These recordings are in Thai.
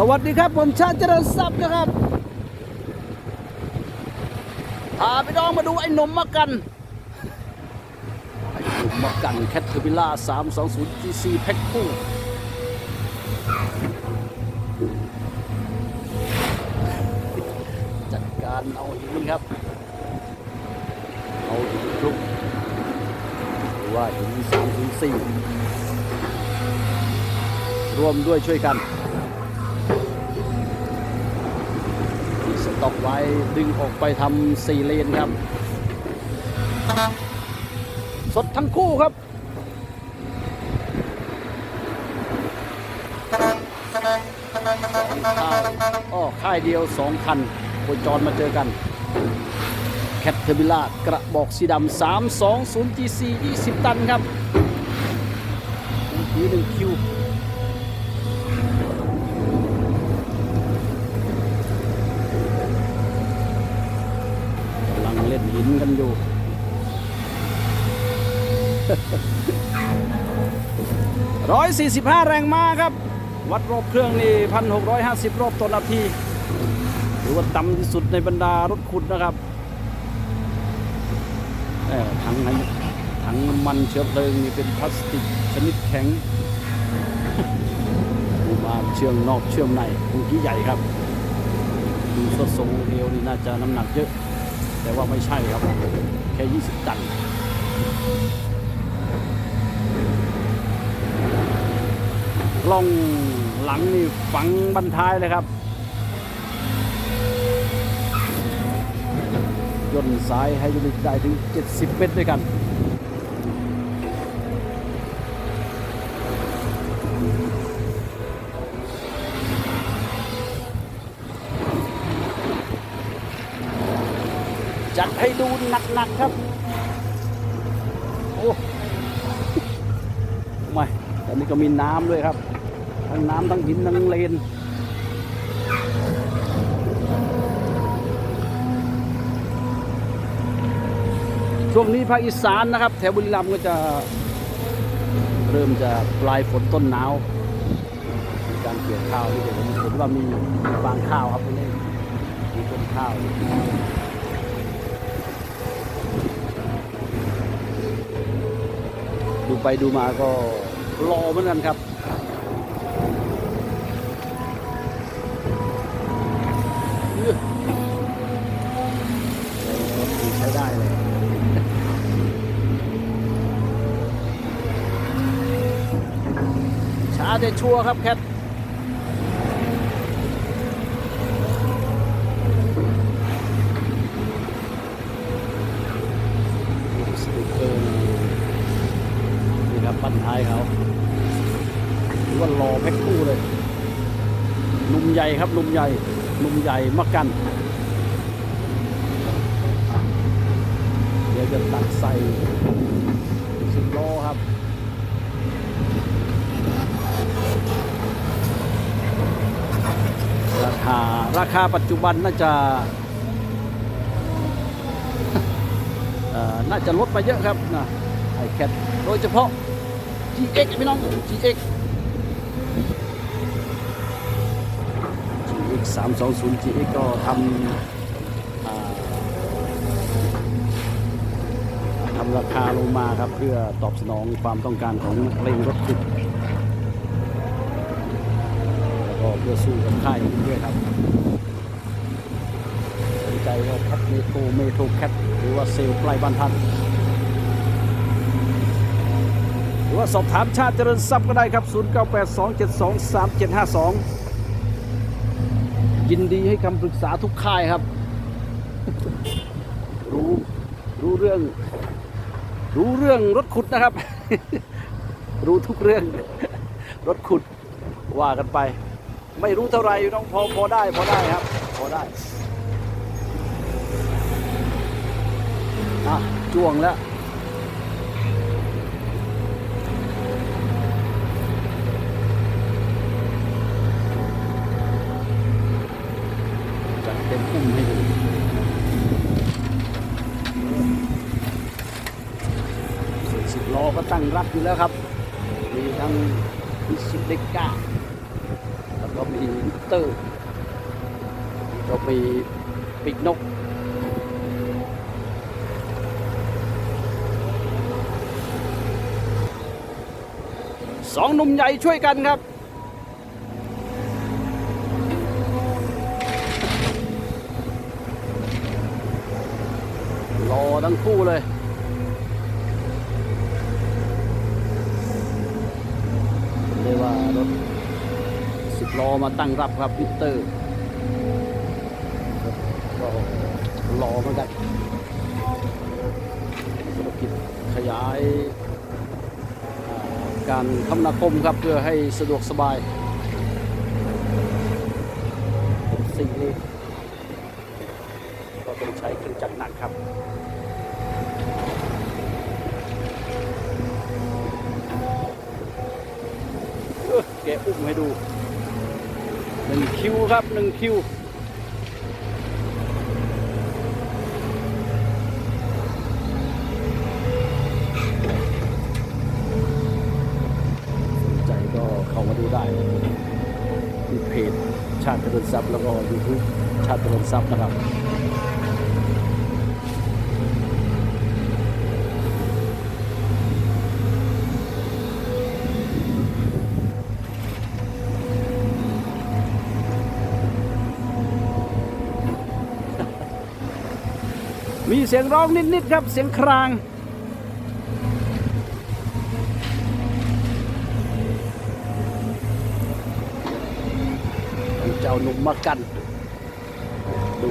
สวัสดีครับผมชาติเจริญทรัพย์นะครับพาพี่น้องมาดูไอ้หนมมากันไอ้หนมมากันแคทเทอร์บิล่า320 GC แพ็คคู่จัดการเอาหินครับ เอาหินคลุกหรือว่าหิน304รวมด้วยช่วยกัน ต็อกไว้ดึงออกไปทำสี่เลนครับ สดทั้งคู่ครับสองค่าอ้อค่ายเดียวสองคันโคจรมาเจอกันแคทเทอร์บิล่ากระบอกสีดำ320 GC 20 ตันครับมีหนึ่งคิว กำลังเล่น หินกันอยู่ร้อยสี่สิบห้าแรงม้าครับ วัดรอบเครื่องนี่พันหกร้อยห้าสิบรอบต่อนาทีถือว่าต่ำที่สุดในบรรดารถขุดนะครับถังน้ำถังน้ำมันเชื้อเพลิงนี่เป็นพลาสติกชนิดแข็งดูมาเชื่องนอกเชื่อมในคุกี้ใหญ่ครับดูสดทรงเรียวนี่น่าจะน้ำหนักเยอะ แต่ว่าไม่ใช่ครับ แค่ 20 ตันกล้องหลังนี่ฝังบันท้ายเลยครับย่นซ้ายให้ยูนิตได้ถึง 70 เมตรด้วยกัน จัดให้ดูหนักๆครับ โอ้ไม่แต่นี่ก็มีน้ำด้วยครับ ทั้งน้ำทั้งหินทั้งเลนช่วงนี้ภาคอีสานนะครับ แถวบุรีรัมย์ก็จะเริ่มจะปลายฝนต้นหนาวมีการเกี่ยวข้าวที่เดี๋ยวผมว่ามีฟางข้าวครับตรงนี้มีต้นข้าว ดูไปดูมาก็รอเหมือนกันครับอื้อรถดีใช้ได้เลยช้าแต่ชัวร์ครับแคทสติ๊กเกอร์นี่ คันท้ายเขาหรือว่ารอแพ็คคู่เลยหนุ่มใหญ่ครับหนุ่มใหญ่หนุ่มใหญ่มักกัน เดี๋ยวจะตัดใส่สิบล้อครับราคาราคาปัจจุบันน่าจะน่าจะลดมาเยอะครับนะไอแคทโดยเฉพาะ GX พี่น้อง GX GX 320 GX ก็ทำทำราคาลงมาครับเพื่อตอบสนองความต้องการของนักเลงรถขุดแล้วก็เพื่อสู้กับค่ายอื่นด้วยครับสนใจก็แคทเมโทรเมโทรแคทหรือว่าเซลล์ใกล้บ้านท่านหรือ ว่าสอบถามชาติเจริญทรัพย์ก็ได้ครับ 0982723752 ยินดีให้คำปรึกษาทุกค่ายครับ รู้รู้เรื่อง รู้เรื่องรถขุดนะครับ รู้ทุกเรื่อง รถขุดว่ากันไป ไม่รู้เท่าไหรต้องพอพอได้พอได้ครับ พอได้อะจ้วงแล้ว เต็มอุ้มให้ดูสิบล้อก็ตั้งรับอยู่แล้วครับ มีทั้งมิชิเล็กก้าแล้วก็มีเตอร์เรามีปีกนกสองหนุ่มใหญ่ช่วยกันครับ รอ ทั้งคู่เลย เรียกว่ารถสิบล้อมาตั้งรับครับวิเตอร์ก็รอเหมือนกันธุรกิจขยายการคมนาคมครับเพื่อให้สะดวกสบายสิ่งนี้ก็ต้องใช้เครื่องจักรหนักครับ เออแกอุ้มให้ดูหนึ่งคิวครับหนึ่งคิวสนใจก็เข้ามาดูได้ที่เพจชาติเจริญทรัพย์แล้วก็ยูทูบชาติเจริญทรัพย์นะครับ มีเสียงร้องนิดๆครับเสียงคราง เจ้าหนุ่มมากัน ดู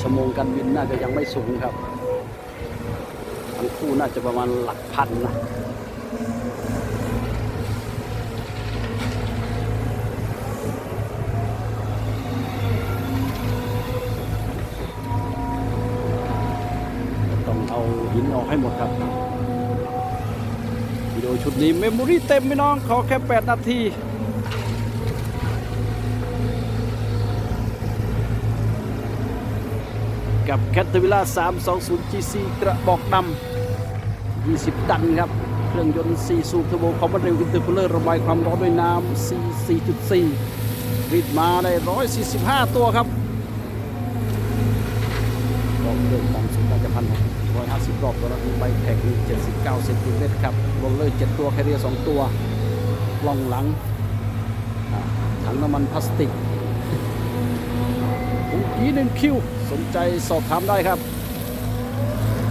ชั่วโมงการบินน่าจะยังไม่สูงครับ ทั้งคู่น่าจะประมาณหลักพันนะ เอาหินออกให้หมดครับวิดีโอชุดนี้เมมโมรี่เต็มพี่น้องขอแค่ 8 นาทีกับแคทเทอร์วิล่า320 GC กระบอกดำ20 ตันครับ เครื่องยนต์4สูบเทอร์โบคอมบัตเรลอินเตอร์คูลเลอร์ระบายความร้อนด้วยน้ำ C 4.4รีดมาได้ 145 ตัวครับ เดินตามสุดน่าจะพันร้อยห้าสิบรอบตัวละมีใบแท็กมี79เซนติเมตรครับโรเลอร์7ตัวแคเรียร์2ตัวล่องหลังถังน้ำมันพลาสติกผมกี้หนึ่งคิว สนใจสอบถามได้ครับ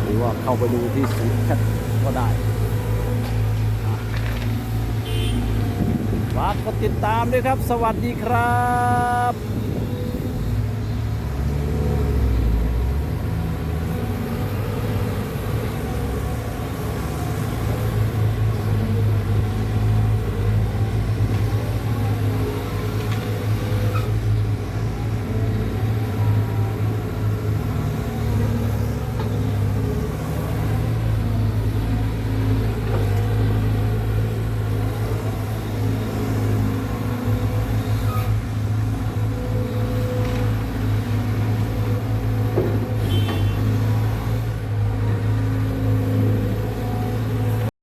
หรือว่าเข้าไปดูที่ศูนย์แคทก็ได้ฝากกดติดตามด้วยครับ สวัสดีครับ